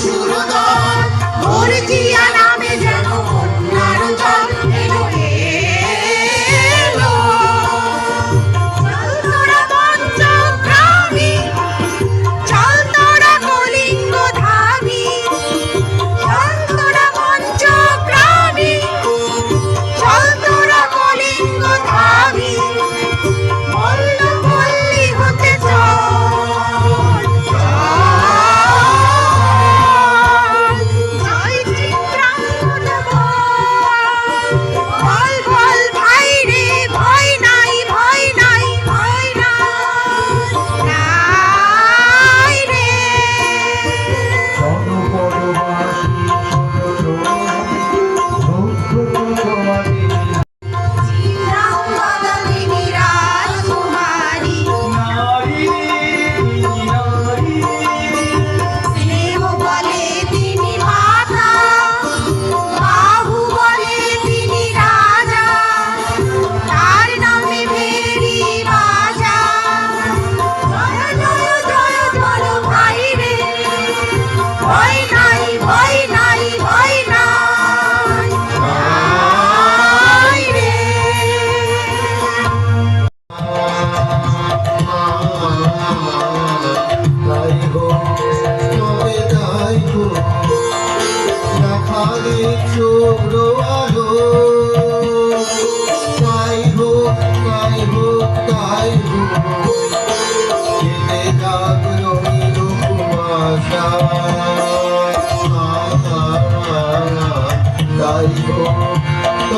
সুরদার ভরে হয়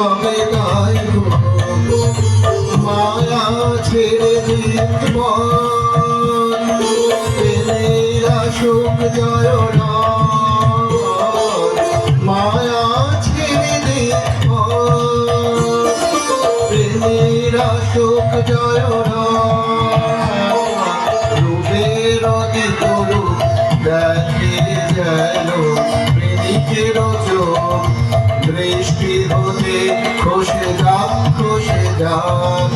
তবে তাই মায়া ছেড়ে দিত মেরা সুখ জয় না মায়া ছেড়ে দিত মেরা সুখ জয় না রূপের দিত দেখে যেন প্রেমিকের চোখ বৃষ্টি হলে খসে যান খসে যান